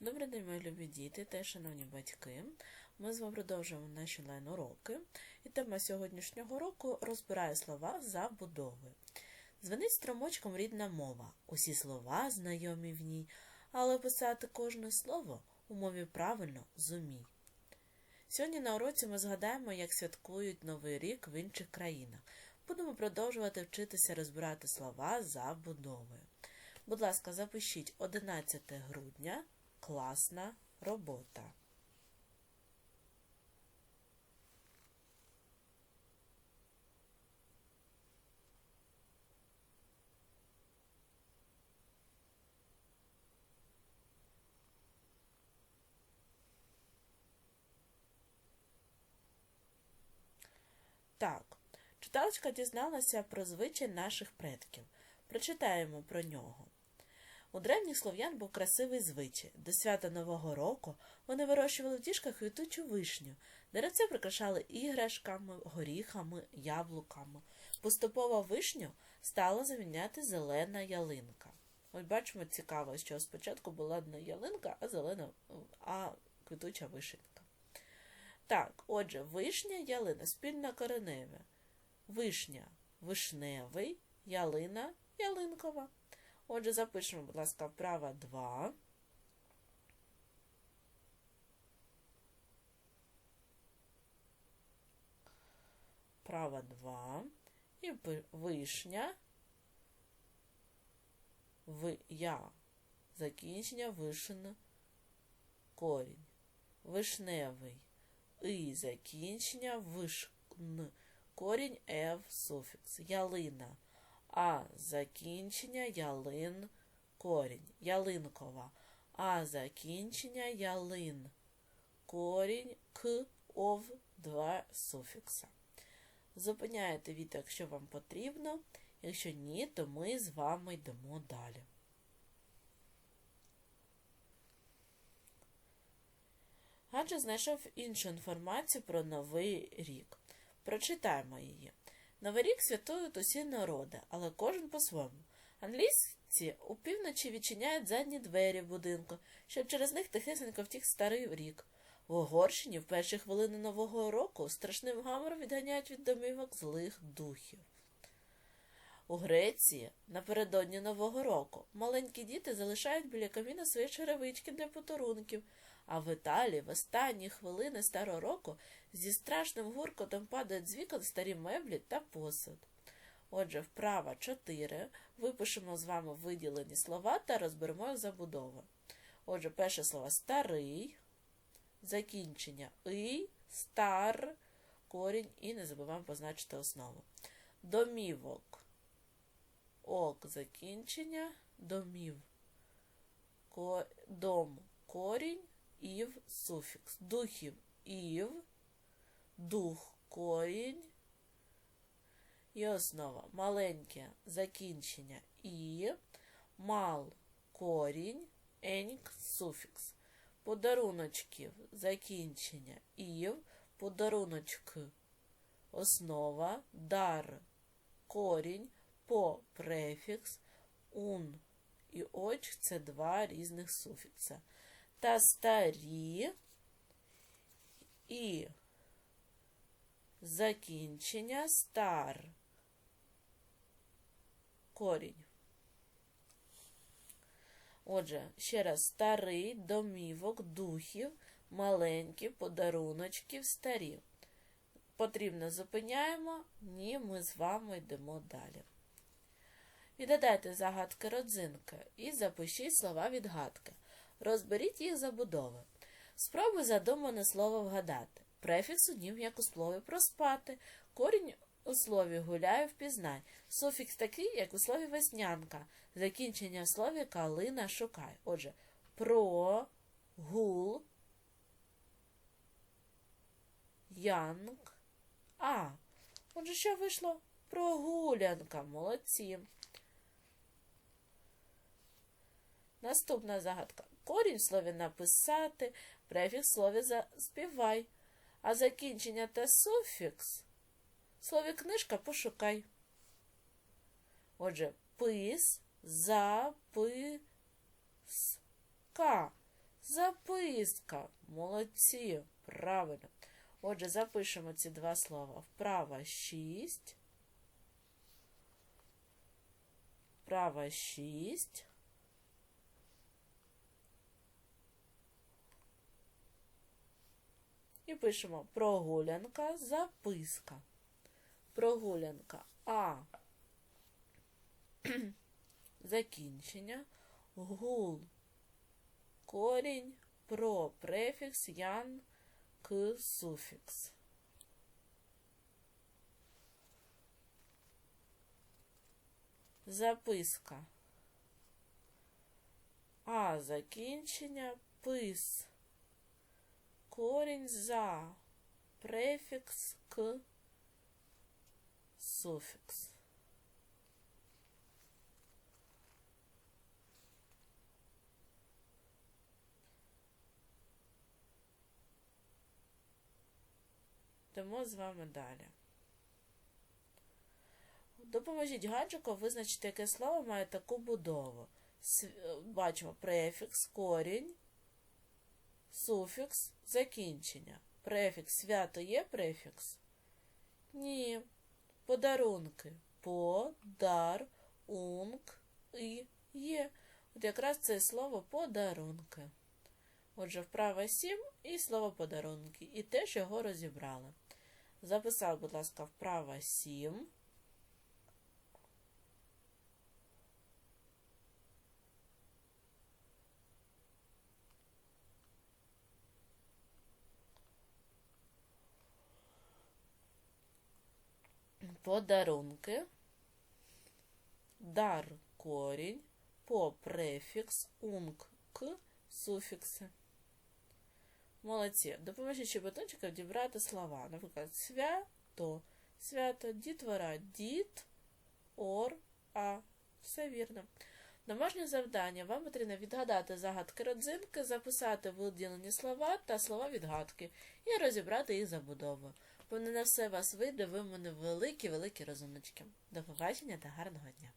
Добрий день, мої любі діти та шановні батьки. Ми з вами продовжуємо наші онлайн-уроки. І тема сьогоднішнього уроку розбирає слова забудови. Дзвенить струмочком рідна мова. Усі слова знайомі в ній, але писати кожне слово у мові правильно зумій. Сьогодні на уроці ми згадаємо, як святкують Новий рік в інших країнах. Будемо продовжувати вчитися розбирати слова забудови. Будь ласка, запишіть 11 грудня. Класна робота. Так, читалочка дізналася про звичай наших предків. Прочитаємо про нього. У древніх слов'ян був красивий звичай. До свята Нового року вони вирощували в діжках квітучу вишню. Деревце прикрашали іграшками, горіхами, яблуками. Поступово вишню стала заміняти зелена ялинка. Ось бачимо цікаво, що спочатку була не ялинка, а зелена, а квітуча вишенька. Так, отже, вишня, ялина, спільна кореневе. Вишня вишневий, ялина ялинкова. Отже, запишемо, будь ласка, вправа 2. Права 2. І вишня. В я. Закінчення вишен корінь. Вишневий. І закінчення вишн. Корінь ев суфікс. Ялина. А закінчення ялин корінь. Ялинкова. А закінчення ялин. Корінь к ов два суфікса. Зупиняєте від, якщо вам потрібно. Якщо ні, то ми з вами йдемо далі. Адже знайшов іншу інформацію про Новий рік. Прочитаємо її. Новий рік святують усі народи, але кожен по-своєму. Англійці у півночі відчиняють задні двері в будинку, щоб через них тихесенько втік старий рік. В Угорщині в перші хвилини Нового року страшним гамором відганяють від домівок злих духів. У Греції напередодні Нового року маленькі діти залишають біля каміна свої черевички для поторунків, а в Італії в останні хвилини старого року зі страшним гуркотом падають з вікон старі меблі та посуд. Отже, вправа 4 випишемо з вами виділені слова та розберемо їх забудови. Отже, перше слово старий, закінчення и, стар, корінь і не забуваємо позначити основу. Домівок. Ок закінчення, домів. Дом корінь, ів суфікс. Духів ів, дух корінь. І основа маленьке закінчення і, мал корінь, еньк суфікс. Подаруночків закінчення ів, подаруночк основа, дар корінь, по префікс, ун і оч це два різних суфікса. Та старі і закінчення стар. Корінь. Отже, ще раз старий, домівок, духів, маленькі, подаруночків, старі. Потрібно зупиняємо, ні, ми з вами йдемо далі. Відгадайте загадки родзинки і запишіть слова відгадки. Розберіть їх забудови. Спробуй задумане слово вгадати. Префікс у нім, як у слові проспати, корінь у слові гуляю впізнай, суфікс такий, як у слові веснянка, закінчення в слові калина шукай. Отже, про, гул, янг, а. Отже, що вийшло? Прогулянка. Молодці. Наступна загадка. Корінь в слові написати, префікс в слові заспівай, а закінчення та суфікс в слові книжка пошукай. Отже, пис, записка. Записка. Молодці. Правильно. Отже, запишемо ці два слова. Вправа 6. Вправа 6. І пишемо прогулянка, записка. Прогулянка А. Закінчення. Гул. Корінь. Про префікс ян к суфікс. Записка. А. Закінчення. Пис. Корінь за. Префікс к суфікс. Йдемо з вами далі. Допоможіть гаджику визначити, яке слово має таку будову. Бачимо префікс, корінь, суфікс, закінчення. Префікс свято є префікс? Ні. Подарунки. Подар, унк і є. От якраз це слово подарунки. Отже, вправа 7 і слово подарунки. І теж його розібрали. Записав, будь ласка, вправа 7. Подарунки. Дар корінь. По префікс, унк к суфікси. Молодці. Допоможіть щебетунчикам дібрати слова. Наприклад, свято, свято, дітвора, дід, ор, а. Все вірно. Домашнє завдання. Вам потрібно відгадати загадки родзинки, записати виділені слова та слова відгадки і розібрати їх забудову. Бо не на все вас вийде, ви в мене великі-великі розумнички. До побачення та гарного дня!